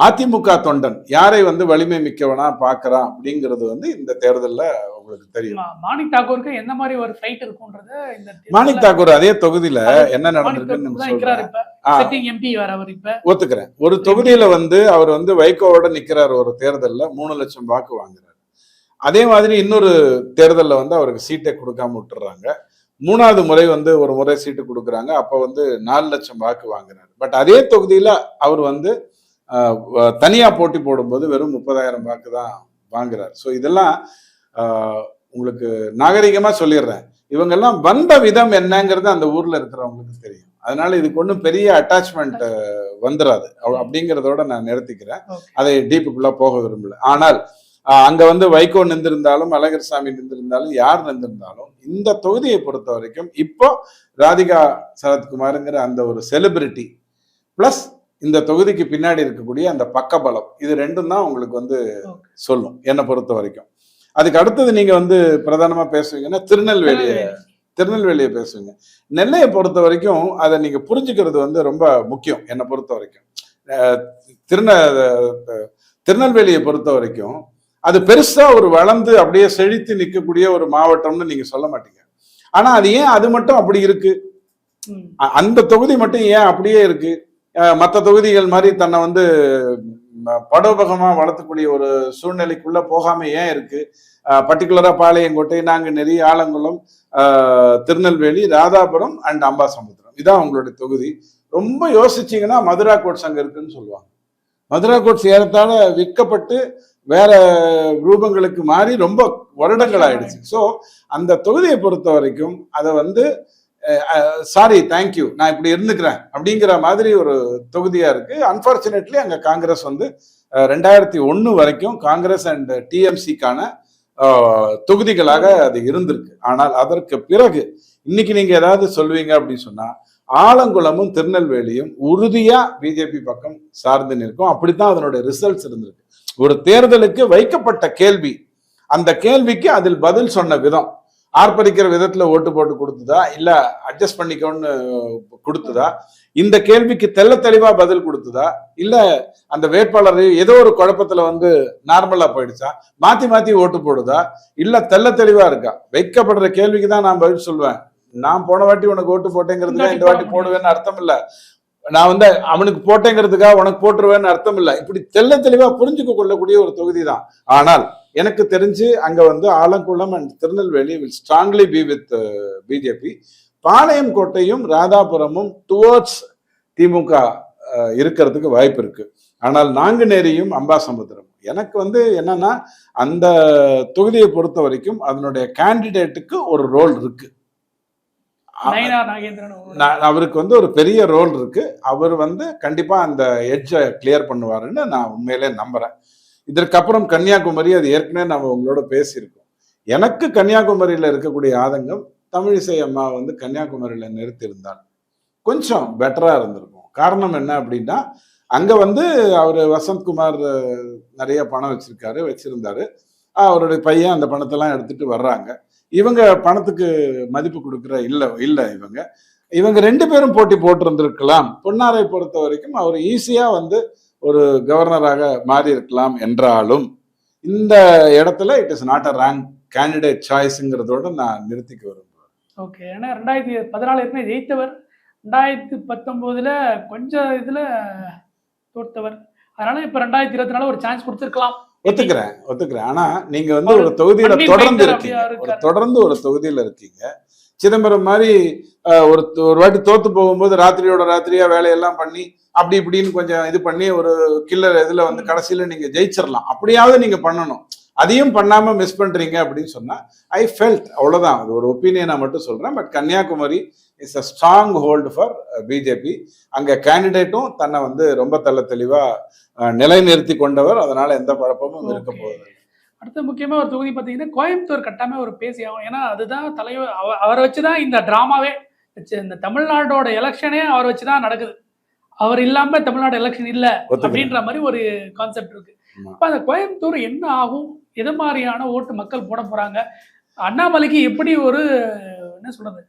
அதிமுக தொண்டன். யாரை வந்து வலிமை மிக்கவனா பார்க்கறான் அப்படிங்கிறது வந்து இந்த தேர்தல்ல உங்களுக்கு தெரியும். மாணிக் தாக்கூருக்கு எந்த மாதிரி ஒரு ஃபைட் இருக்கும்ன்றத இந்த மாணிக் தாக்கூர் அதே தொகுதியில என்ன நடந்திருக்குன்னு ஒத்துக்கிறேன். ஒரு தொகுதியில வந்து அவர் வந்து வைகோவோட நிக்கிறார் ஒரு தேர்தல்ல மூணு லட்சம் வாக்கு வாங்குறாரு. அதே மாதிரி இன்னொரு தேர்தல்ல வந்து அவருக்கு சீட்டை கொடுக்காம விட்டுறாங்க. மூணாவது முறை வந்து ஒரு முறை சீட்டு கொடுக்குறாங்க. அப்ப வந்து நாலு லட்சம் வாக்கு வாங்குறாரு. பட் அதே தொகுதியில அவர் வந்து ஆஹ், வ- தனியா போட்டி போடும்போது வெறும் முப்பதாயிரம் வாக்கு தான் வாங்குறாரு. ஸோ இதெல்லாம் ஆஹ், உங்களுக்கு நாகரிகமா சொல்லிடுறேன். இவங்கெல்லாம் வந்த விதம் என்னங்கிறது அந்த ஊர்ல இருக்கிறவங்களுக்கு தெரியும். அதனால இதுக்கு ஒன்றும் பெரிய அட்டாச்மெண்ட் வந்துடாது அப்படிங்கிறதோட நான் நிறுத்திக்கிறேன். அதை டீப்புக்குள்ள போக விரும்பல. ஆனால் அங்க வந்து வைகோ நின்றிருந்தாலும் அழகர் சாமி நின்றிருந்தாலும் யார் நின்றிருந்தாலும் இந்த தொகுதியை பொறுத்த வரைக்கும் இப்போ ராதிகா சரத்குமாருங்கிற அந்த ஒரு செலிபிரிட்டி பிளஸ் இந்த தொகுதிக்கு பின்னாடி இருக்கக்கூடிய அந்த பக்கபலம் இது ரெண்டும் தான் உங்களுக்கு வந்து. சொல்லும் என்னை பொறுத்த வரைக்கும். அதுக்கு அடுத்தது நீங்க வந்து பிரதானமா பேசுவீங்கன்னா திருநெல்வேலியை திருநெல்வேலியை பேசுவீங்க. நெல்லையை பொறுத்த வரைக்கும் அதை நீங்க புரிஞ்சுக்கிறது வந்து ரொம்ப முக்கியம் என்னை பொறுத்த வரைக்கும். திருந திருநெல்வேலியை பொறுத்த வரைக்கும் அது பெருசா ஒரு வளர்ந்து அப்படியே செழித்து நிற்கக்கூடிய ஒரு மாவட்டம்னு நீங்க சொல்ல மாட்டீங்க. ஆனா அது ஏன் அது மட்டும் அப்படி இருக்கு? அந்த தொகுதி மட்டும் ஏன் அப்படியே இருக்கு? மத்த தொகுதிகள் மாதிரி தன்னை வந்து ம, படோபகமா வளர்த்தக்கூடிய ஒரு சூழ்நிலைக்குள்ள போகாம ஏன் இருக்கு? பர்டிகுலரா பாளையங்கோட்டை நாங்குநெறி ஆலங்குளம் அஹ், திருநெல்வேலி ராதாபுரம் அண்ட் அம்பாசமுத்திரம். இதான் உங்களுடைய தொகுதி. ரொம்ப யோசிச்சீங்கன்னா மதுரா கோட்ஸ் அங்க இருக்குன்னு சொல்லுவாங்க. மதுரா கோட்ஸ் ஏறத்தாழ விற்கப்பட்டு வேற ரூபங்களுக்கு மாறி ரொம்ப வருடங்கள் ஆயிடுச்சு. ஸோ அந்த தொகுதியை பொறுத்த வரைக்கும் அதை வந்து சாரி தேங்க்யூ நான் இப்படி இருந்துக்கிறேன் அப்படிங்கிற மாதிரி ஒரு தொகுதியா இருக்கு. அன்பார்ச்சுனேட்லி அங்க காங்கிரஸ் வந்து ரெண்டாயிரத்தி ஒன்னு வரைக்கும் காங்கிரஸ் அண்ட் டிஎம்சிக்கான தொகுதிகளாக அது இருந்திருக்கு. ஆனால் அதற்கு பிறகு இன்னைக்கு நீங்க ஏதாவது சொல்லுவீங்க அப்படின்னு சொன்னா ஆலங்குளமும் திருநெல்வேலியும் உறுதியா பிஜேபி பக்கம் சார்ந்து நிற்கும். அப்படித்தான் அதனுடைய ரிசல்ட்ஸ் இருந்திருக்கு. ஒரு தேர்தலுக்கு வைக்கப்பட்ட கேள்வி அந்த கேள்விக்கு அதில் பதில் சொன்ன விதம். ஆர்ப்பரிக்கிற விதத்துல ஓட்டு போட்டு கொடுத்ததா? இல்ல அட்ஜஸ்ட் பண்ணிக்கோன்னு கொடுத்ததா? இந்த கேள்விக்கு தெள்ள தெளிவா பதில் கொடுத்ததா? இல்ல அந்த வேட்பாளர் ஏதோ ஒரு குழப்பத்துல வந்து நார்மலா போயிடுச்சா? மாத்தி மாத்தி ஓட்டு போடுதா? இல்ல தெள்ள தெளிவா இருக்கா? வைக்கப்படுற கேள்விக்கு தான் நான் பதில் சொல்லுவேன் நான் போன வாட்டி உனக்கு ஓட்டு போட்டேங்கிறதுக்கு இந்த வாட்டி போடுவேன்னு அர்த்தம் இல்ல. நான் வந்து அவனுக்கு போட்டேங்கிறதுக்காக உனக்கு போட்டுருவேன்னு அர்த்தம் இல்ல. இப்படி தெள்ள தெளிவா புரிஞ்சுக்க கொள்ளக்கூடிய ஒரு தொகுதி தான். ஆனால் எனக்கு தெரிஞ்சு அங்க வந்து Alangulam and Tirunelveli will strongly be with BJP பாளையம் கோட்டையும் ராதாபுரமும் டுவர்ட்ஸ் திமுக அஹ், இருக்கிறதுக்கு வாய்ப்பு இருக்கு. ஆனால் நாங்குநேரியும் அம்பாசமுத்திரம். எனக்கு வந்து என்னன்னா அந்த தொகுதியை பொறுத்த வரைக்கும் அதனுடைய கேண்டிடேட்டுக்கு ஒரு ரோல் இருக்கு. அவருக்கு வந்து ஒரு பெரிய ரோல் இருக்கு. அவர் வந்து கண்டிப்பா அந்த எட்ஜை கிளியர் பண்ணுவாருன்னு நான் உண்மையிலே நம்புறேன். இதற்கப்புறம் கன்னியாகுமரி அது ஏற்கனவே நம்ம உங்களோட பேசியிருக்கோம். எனக்கு கன்னியாகுமரியில இருக்கக்கூடிய ஆதங்கம் தமிழிசை அம்மா வந்து கன்னியாகுமரியில நிறுத்தியிருந்தால் கொஞ்சம் பெட்டரா இருந்திருக்கும். காரணம் என்ன அப்படின்னா அங்க வந்து அவர் வசந்த்குமார் நிறைய பணம் வச்சிருக்காரு வச்சிருந்தாரு. அவருடைய பையன் அந்த பணத்தெல்லாம் எடுத்துட்டு வர்றாங்க. இவங்க பணத்துக்கு மதிப்பு கொடுக்குற இல்லை இல்லை இவங்க. இவங்க ரெண்டு பேரும் போட்டி போட்டிருந்திருக்கலாம். பொன்னாரை பொறுத்த வரைக்கும் அவர் ஈஸியா வந்து ஒரு கவர்னராக மாறி இருக்கலாம் என்றாலும் இந்த இடத்துல it is not a rank candidate சாய்ஸ்ங்கிறதோட நான் நிறுத்திக்க விரும்புறேன். ஓகே ஏன்னா ரெண்டாயிரத்தி பதினாலு ஏற்கனவே ஜெயித்தவர். ரெண்டாயிரத்தி பத்தொம்போதுல கொஞ்சம் இதுல தோற்றவர் அதனால இப்ப ரெண்டாயிரத்தி இருபத்தி நாலு ஒரு சான்ஸ் கொடுத்துருக்கலாம். ஒத்துக்கிறேன் ஒத்துக்கிறேன். ஆனா நீங்க வந்து ஒரு தொகுதியில தொடர்ந்து இருக்கீங்க. ஒரு? தொடர்ந்து ஒரு தொகுதியில இருக்கீங்க. சிதம்பரம் மாதிரி ஒரு ஒரு வாட்டி தோத்து போகும்போது ராத்திரியோட ராத்திரியா வேலையெல்லாம் பண்ணி அப்படி இப்படின்னு கொஞ்சம் இது பண்ணி ஒரு கில்லர் இதுல வந்து கடைசியில நீங்க ஜெயிச்சிடலாம் அப்படியாவது நீங்க பண்ணணும். அதையும் பண்ணாம மிஸ் பண்றீங்க அப்படின்னு சொன்னா ஐ ஃபெல்ட் அவ்வளவுதான். அது ஒரு ஒப்பீனியனா மட்டும் சொல்றேன். But Kanyakumari is a strong hold for BJP அங்க கேண்டிடேட்டும் தன்னை வந்து ரொம்ப தெள்ள தெளிவா அஹ், நிலைநிறுத்தி கொண்டவர். அதனால எந்த குழப்பமும் இருக்க. போகுது அடுத்த முக்கியமா ஒரு தொகுதி பார்த்தீங்கன்னா கோயம்புத்தூர் கட்டாம ஒரு பேசி ஆகும் ஏன்னா அதுதான் தலைவர் அவ- அவரை வச்சுதான் இந்த டிராமாவே இந்த தமிழ்நாடோட எலெக்ஷனே அவரை வச்சுதான் நடக்குது. அவர் இல்லாம தமிழ்நாடு எலெக்ஷன் இல்ல. அப்படின்ற மாதிரி ஒரு கான்செப்ட் இருக்கு. அப்ப அந்த கோயம்புத்தூர் என்ன ஆகும்? எது மாதிரியான ஓட்டு மக்கள் போட போறாங்க? அண்ணாமலைக்கு எப்படி ஒரு என்ன சொல்றது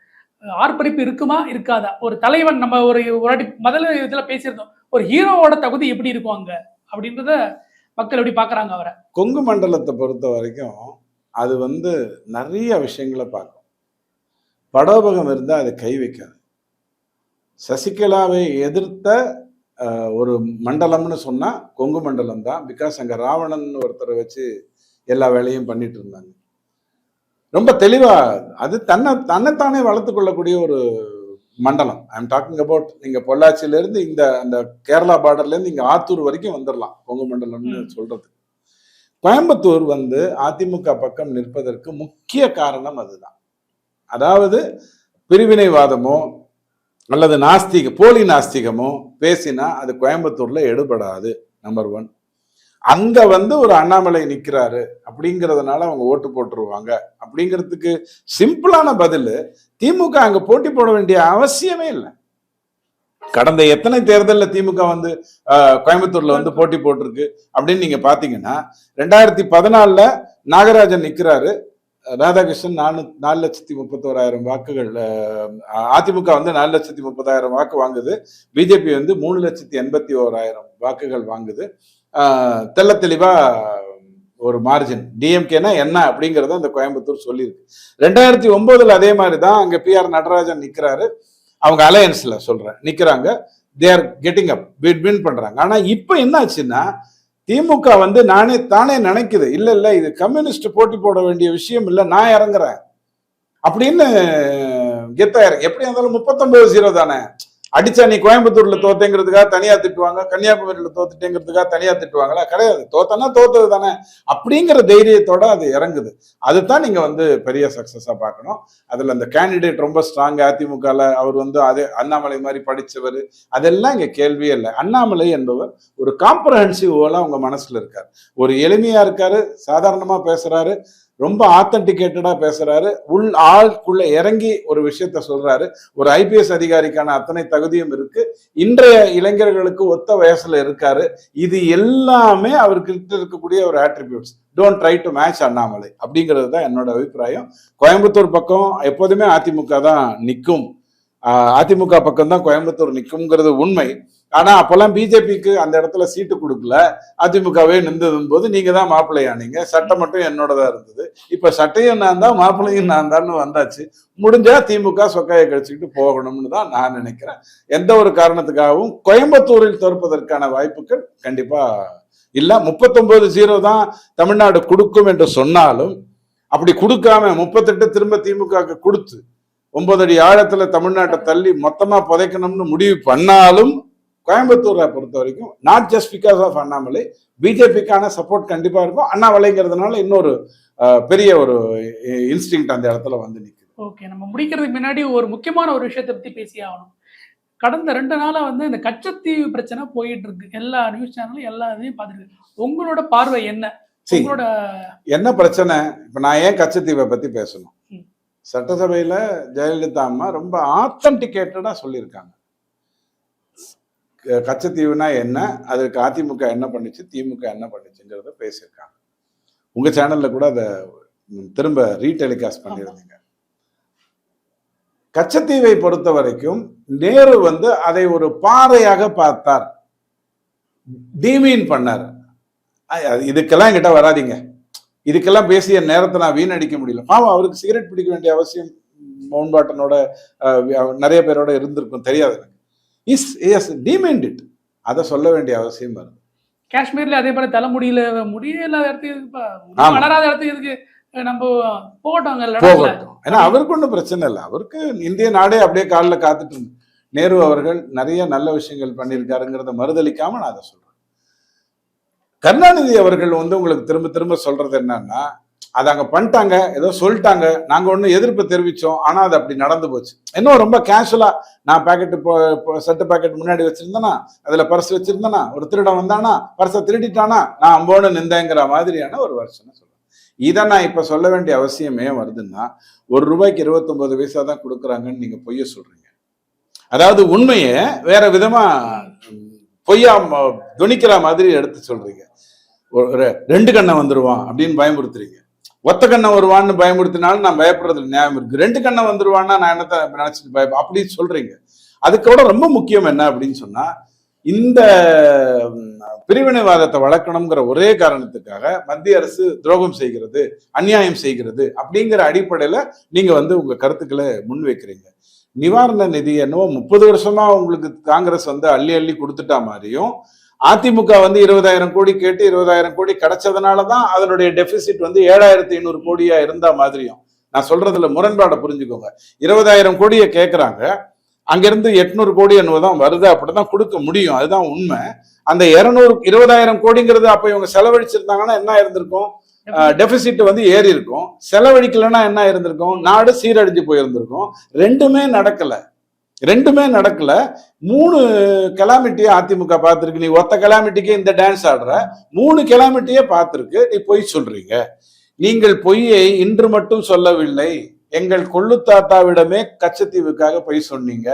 ஆர்ப்பரிப்பு இருக்குமா? இருக்காதா? ஒரு தலைவன் நம்ம ஒரு ஒரு முதல்ல இதுல பேசியிருந்தோம். ஒரு ஹீரோவோட தகுதி எப்படி இருக்கும் அங்க? அப்படின்றத மக்கள் எப்படி பாக்குறாங்க அவரை? கொங்கு மண்டலத்தை பொறுத்த வரைக்கும் அது வந்து நிறைய விஷயங்களை பார்க்கும். படோபகம் இருந்தால் அது கை வைக்காது. சசிகலாவை எதிர்த்த ஒரு மண்டலம்னு சொன்னா கொங்கு மண்டலம் தான். பிகாஸ் அங்க ராவணன் ஒருத்தரை வச்சு எல்லா வேலையும் பண்ணிட்டு இருந்தாங்க. ரொம்ப தெளிவா அது தன்னை தன்னைத்தானே வளர்த்து கொள்ளக்கூடிய ஒரு மண்டலம். ஐ எம் டாக்கிங் அபவுட் நீங்க பொள்ளாச்சியில இருந்து இந்த அந்த கேரளா பார்டர்ல இருந்து இங்க ஆத்தூர் வரைக்கும் வந்துடலாம் கொங்கு மண்டலம்னு ம். சொல்றது. கோயம்புத்தூர் வந்து அதிமுக பக்கம் நிற்பதற்கு முக்கிய காரணம் அதுதான். அதாவது பிரிவினைவாதமோ அல்லது நாஸ்திக போலி நாஸ்திகமோ பேசினா அது கோயம்புத்தூர்ல எடுபடாது நம்பர் ஒன் அங்க வந்து ஒரு அண்ணாமலை நிக்கிறாரு அப்படிங்கிறதுனால அவங்க ஓட்டு போட்டுருவாங்க. அப்படிங்கிறதுக்கு சிம்பிளான பதில் திமுக அங்க போட்டி போட வேண்டிய அவசியமே இல்லை. கடந்த எத்தனை தேர்தலில் திமுக வந்து கோயம்புத்தூர்ல வந்து போட்டி போட்டிருக்கு அப்படின்னு நீங்க பாத்தீங்கன்னா ரெண்டாயிரத்தி பதினாலுல நாகராஜன் நிக்கிறாரு ராதாகிருஷ்ணன் நானூ நாலு லட்சத்தி முப்பத்தோராயிரம் வாக்குகள் அதிமுக வந்து நாலு லட்சத்தி முப்பதாயிரம் வாக்கு வாங்குது. பிஜேபி வந்து மூணு லட்சத்தி எண்பத்தி ஓராயிரம் வாக்குகள் வாங்குது. தெல்ல தெள்ள தெளிவா ஒரு மார்ஜின் டிஎம்கேனா என்ன அப்படிங்கறத அந்த கோயம்புத்தூர் சொல்லியிருக்கு. ரெண்டாயிரத்தி ஒன்பதுல அதே மாதிரி தான் அங்கே பி ஆர் நடராஜன் நிற்கிறாரு அவங்க அலையன்ஸில் சொல்கிறேன் நிற்கிறாங்க they are getting up win பண்ணுறாங்க ஆனால் இப்போ என்ன ஆச்சுன்னா திமுக வந்து நானே தானே நினைக்குது இல்ல இல்ல இது கம்யூனிஸ்ட் போட்டி போட வேண்டிய விஷயம் இல்ல நான் இறங்குறேன். அப்படின்னு கெத்தா இறங்க எப்படி இருந்தாலும் முப்பத்தொன்பது ஜீரோ தானே? அடிச்சா நீ கோயம்புத்தூர்ல தோத்தேங்கிறதுக்காக தனியா திட்டுவாங்க கன்னியாகுமரியில தோத்துட்டேங்கிறதுக்காக தனியா திட்டுவாங்களா? கிடையாது. தோத்தனா தோத்தது தானே. அப்படிங்கிற தைரியத்தோட அது இறங்குது. அதுதான் நீங்க வந்து பெரிய சக்சஸா பார்க்கணும். அதுல அந்த கேண்டிடேட் ரொம்ப ஸ்ட்ராங் அதிமுகல அவர் வந்து அதே அண்ணாமலை மாதிரி படிச்சவர். அதெல்லாம் இங்க கேள்வியே இல்லை. அண்ணாமலை என்பவர் ஒரு காம்ப்ரஹென்சிவ் உங்க மனசுல இருக்கார். ஒரு எளிமையா இருக்காரு சாதாரணமா பேசுறாரு ரொம்ப ஆத்தன்டிகேட்டடா பேசுறாரு. உள் ஆளுக்குள்ள இறங்கி ஒரு விஷயத்த சொல்றாரு. ஒரு ஐபிஎஸ் அதிகாரிக்கான அத்தனை தகுதியும் இருக்கு. இன்றைய இளைஞர்களுக்கு ஒத்த வயசுல இருக்காரு. இது எல்லாமே அவர்கிட்ட இருக்கக்கூடிய ஒரு attributes don't try to match Annamalai. அப்படிங்கிறது தான் என்னோட அபிப்பிராயம். கோயம்புத்தூர் பக்கம் எப்போதுமே அதிமுக தான் நிற்கும் அதிமுக பக்கம் தான் கோயம்புத்தூர் நிற்கும்ங்கிறது உண்மை. ஆனால் அப்போல்லாம் பிஜேபிக்கு அந்த இடத்துல சீட்டு கொடுக்கல. அதிமுகவே நின்றதும் போது நீங்கள் தான் மாப்பிள்ளையானீங்க சட்டம் மட்டும் என்னோடதாக இருந்தது. இப்போ சட்டையும் நான் தான் மாப்பிள்ளையும் நான் தான் வந்தாச்சு. முடிஞ்சால் திமுக சொக்காயை கழிச்சுக்கிட்டு போகணும்னு தான் நான் நினைக்கிறேன். எந்த ஒரு காரணத்துக்காகவும் கோயம்புத்தூரில் தோற்பதற்கான வாய்ப்புகள் கண்டிப்பாக இல்லை. முப்பத்தொம்போது ஜீரோ தான் தமிழ்நாடு கொடுக்கும் என்று சொன்னாலும் அப்படி கொடுக்காம முப்பத்தெட்டு திரும்ப திமுக கொடுத்து ஒன்பது அடி ஆழத்துல தமிழ்நாட்டை தள்ளி மொத்தமா புதைக்கணும்னு முடிவு பண்ணாலும் கோயம்புத்தூரை பொறுத்த வரைக்கும் not just because of Annamalai பிஜேபிக்கான support கண்டிப்பா இருக்கும். அண்ணாமலைங்கிறதுனால இன்னொரு பெரிய ஒரு இன்ஸ்டிங் அந்த இடத்துல வந்து நிக்குது. ஓகே நம்ம முடிக்கிறதுக்கு முன்னாடி ஒரு முக்கியமான ஒரு விஷயத்தை பத்தி பேசி ஆகணும். கடந்த ரெண்டு நாளா வந்து இந்த கச்சத்தீவு பிரச்சனை போயிட்டு இருக்கு. எல்லா நியூஸ் சேனலும் எல்லா இதையும் பார்த்துருக்கு உங்களோட பார்வை என்ன? உங்களோட என்ன பிரச்சனை? இப்ப நான் ஏன் கச்சத்தீவை பத்தி பேசணும். சட்டசபையில ஜெயலலிதா அம்மா ரொம்ப ஆத்தன்டிகேட்டடா சொல்லியிருக்காங்க. கச்சத்தீவுனா என்ன? அதுக்கு அதிமுக என்ன பண்ணுச்சு? திமுக என்ன பண்ணுச்சுங்கிறத பேசியிருக்காங்க. உங்க சேனல்ல கூட அதை திரும்ப ரீடெலிகாஸ்ட் பண்ணியிருந்தீங்க. கச்சத்தீவை பொறுத்த வரைக்கும் நேரு வந்து அதை ஒரு பாறையாக பார்த்தார். டீமீன் பண்ணார். இதுக்கெல்லாம் என்கிட்ட வராதீங்க. இதுக்கெல்லாம் பேசிய நேரத்தை நான் வீணடிக்க முடியல. பாவம் அவருக்கு சிகரெட் பிடிக்க வேண்டிய அவசியம் மவுண்ட் பாட்டனோட நிறைய பேரோட இருந்திருக்கும் தெரியாது எனக்கு. இஸ் எஸ் டீமைண்ட் இட் அதை சொல்ல வேண்டிய அவசியம் வருது. காஷ்மீர்ல அதே போல தலைமுடியில முடியே இல்லாத இடத்துக்கு. வளராத இடத்துக்கு நம்ம லடாக்ல. போகட்டும். ஏன்னா அவருக்கு ஒன்றும் பிரச்சனை இல்லை. அவருக்கு இந்திய நாடே அப்படியே காலில் காத்துட்டு நேரு அவர்கள் நிறைய நல்ல விஷயங்கள் பண்ணியிருக்காருங்கிறத மறுதளிக்காம நான் அதை சொல்றேன். கருணாநிதி அவர்கள் வந்து உங்களுக்கு திரும்ப திரும்ப சொல்றது என்னன்னா அதை அங்க பண்ணிட்டாங்க ஏதோ சொல்லிட்டாங்க. நாங்க ஒன்றும் எதிர்ப்பு தெரிவிச்சோம். ஆனா அது அப்படி நடந்து போச்சு. இன்னும் ரொம்ப கேஷுவலா நான் பாக்கெட் செட்டு பாக்கெட் முன்னாடி வச்சிருந்தேனா அதுல பர்ஸ் வச்சிருந்தேனா ஒரு திருடம் வந்தானா பர்ஸை திருடிட்டானா நான் அம்போன்னு நின்றேங்கிற மாதிரியான ஒரு வருஷம் சொல்கிறேன் இதை நான் இப்ப சொல்ல வேண்டிய அவசியம் ஏன் வருதுன்னா ஒரு ரூபாய்க்கு இருபத்தொன்பது பைசா தான் கொடுக்குறாங்கன்னு நீங்க பொய்ய சொல்றீங்க. அதாவது உண்மையை வேற விதமா பொய்யா ம- துணிக்கிற மாதிரி எடுத்து சொல்றீங்க. ஒரு ரெண்டு கண்ணை வந்துருவான் அப்படின்னு பயமுறுத்துறீங்க. ஒத்த கண்ணை வருவான்னு பயமுறுத்தினாலும் நான் பயப்படுறதுல நியாயம் இருக்கு. ரெண்டு கண்ணை வந்துருவான்னா நான் என்னத்த நினைச்சிட்டு பய அப்படி சொல்றீங்க. அதுக்கோட ரொம்ப முக்கியம் என்ன அப்படின்னு சொன்னா இந்த பிரிவினைவாதத்தை வளர்க்கணுங்கிற ஒரே காரணத்துக்காக மத்திய அரசு துரோகம் செய்கிறது அநியாயம் செய்கிறது அப்படிங்கிற அடிப்படையில நீங்க வந்து உங்க கருத்துக்களை முன் வைக்கிறீங்க நிவாரண நிதி என்னவோ முப்பது வருஷமா உங்களுக்கு காங்கிரஸ் வந்து அள்ளி அள்ளி கொடுத்துட்டா மாதிரியும் அதிமுக வந்து இருபதாயிரம் கோடி கேட்டு இருபதாயிரம் கோடி கிடைச்சதுனால தான் அதனுடைய டெபிசிட் வந்து ஏழாயிரத்தி ஐநூறு கோடியா இருந்தா மாதிரியும். நான் சொல்றதுல முரண்பாடை புரிஞ்சுக்கோங்க. இருபதாயிரம் கோடியை கேட்கறாங்க அங்கிருந்து எட்நூறு கோடி என்னதான் வருது. அப்படிதான் கொடுக்க முடியும். அதுதான் உண்மை. அந்த இருநூறு இருபதாயிரம் கோடிங்கிறது அப்ப இவங்க செலவழிச்சிருந்தாங்கன்னா என்ன இருந்திருக்கும் டெபிசிட் வந்து ஏறி இருக்கும் செலவழிக்கலைன்னா என்ன இருந்திருக்கும் நாடு சீரழிஞ்சு போயிருந்திருக்கும். ரெண்டுமே நடக்கல. ரெண்டுமே நடக்கல. மூணு கெலாமிட்டியை அதிமுக பார்த்துருக்கு. நீ ஒத்த கெலாமிட்டிக்கு இந்த டான்ஸ் ஆடுற. மூணு கெலாமிட்டியே பார்த்துருக்கு. நீ பொய் சொல்றீங்க. நீங்கள் பொய்யை இன்று மட்டும் சொல்லவில்லை. எங்கள் கொள்ளு தாத்தாவிடமே கச்சத்தீவுக்காக பொய் சொன்னீங்க.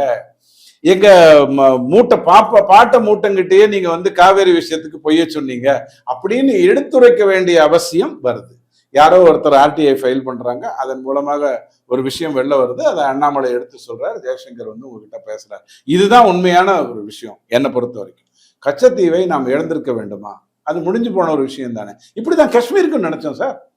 எங்க ம- மூட்டை பாப்ப பாட்டை மூட்டங்கிட்டேயே நீங்க வந்து காவேரி விஷயத்துக்கு பொய்ய சொன்னீங்க அப்படின்னு எடுத்துரைக்க வேண்டிய அவசியம் வருது. யாரோ ஒருத்தர் ஆர்டிஐ ஃபைல் பண்றாங்க. அதன் மூலமாக ஒரு விஷயம் வெளில வருது. அதை அண்ணாமலை எடுத்து சொல்றாரு. ஜெயசங்கர் வந்து உங்ககிட்ட பேசுறாரு. இதுதான் உண்மையான ஒரு விஷயம் என்னை பொறுத்த வரைக்கும். கச்சத்தீவை நாம் இழந்திருக்க வேண்டுமா? அது முடிஞ்சு போன ஒரு விஷயம் தானே. இப்படிதான் காஷ்மீருக்கு நினைச்சோம் சார்.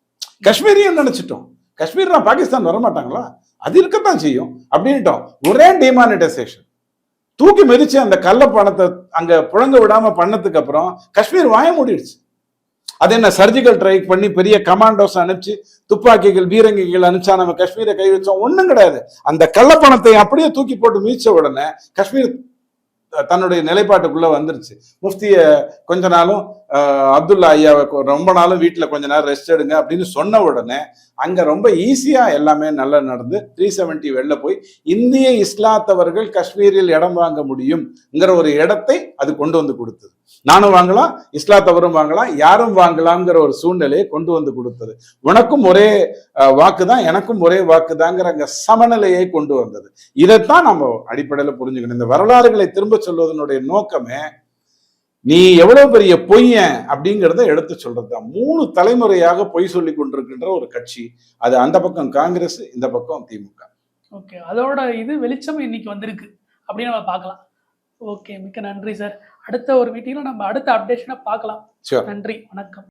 காஷ்மீரையும் நினைச்சிட்டோம். காஷ்மீர் பாகிஸ்தான் வரமாட்டாங்களா? அது இருக்கத்தான் செய்யும். அப்படின்ட்டோம் ஒரே டிமானிட்டைசேஷன் தூக்கி மிதிச்சு அந்த கள்ள பணத்தை அங்க புழங்க விடாம பண்ணதுக்கு அப்புறம் காஷ்மீர் வாய மூடிடுச்சு. அது என்ன சர்ஜிக்கல் ஸ்ட்ரைக் பண்ணி பெரிய கமாண்டோஸ் அனுப்பிச்சு துப்பாக்கிகள் பீரங்கிகள் அனுப்பிச்சா நம்ம காஷ்மீரை கை வச்சோம் ஒன்றும் கிடையாது. அந்த கள்ளப்பணத்தை அப்படியே தூக்கி போட்டு மீச்ச உடனே காஷ்மீர் தன்னுடைய நிலைப்பாட்டுக்குள்ள வந்துருச்சு. முஃப்திய கொஞ்ச நாளும் அப்துல்லா ஐயாவை ரொம்ப நாளும் வீட்டில் கொஞ்ச நேரம் ரெஸ்ட் எடுங்க அப்படின்னு சொன்ன உடனே அங்க ரொம்ப ஈஸியா எல்லாமே நல்லா நடந்து த்ரீ செவன்டி வெளில போய் இந்திய இஸ்லாத்தவர்கள் காஷ்மீரில் இடம் வாங்க முடியும்ங்கிற ஒரு இடத்தை அது கொண்டு வந்து கொடுத்தது. நானும் வாங்கலாம் இஸ்லாத்தவரும் வாங்கலாம் யாரும் வாங்கலாம்ங்கிற ஒரு சூழ்நிலையை கொண்டு வந்து கொடுத்தது. உனக்கும் ஒரே வாக்கு தான் எனக்கும் ஒரே வாக்குதாங்கிற அங்க சமநிலையை கொண்டு வந்தது. இதைத்தான் நம்ம அடிப்படையில் புரிஞ்சுக்கணும். இந்த வரலாறுகளை திரும்ப சொல்வதனுடைய நோக்கமே நீ எவ்வளவு பெரிய பொய்யன் அப்படிங்கிறத எடுத்து சொல்றதுதான். மூணு தலைமுறையாக பொய் சொல்லி கொண்டிருக்கின்ற ஒரு கட்சி அது அந்த பக்கம் காங்கிரஸ் இந்த பக்கம் திமுக. ஓகே அதோட இது வெளிச்சம் இன்னைக்கு வந்திருக்கு. அப்படின்னு நம்ம பார்க்கலாம். ஓகே மிக்க நன்றி சார். அடுத்த ஒரு மீட்டிங்ல நம்ம அடுத்த அப்டேஷனை பார்க்கலாம். நன்றி. வணக்கம்.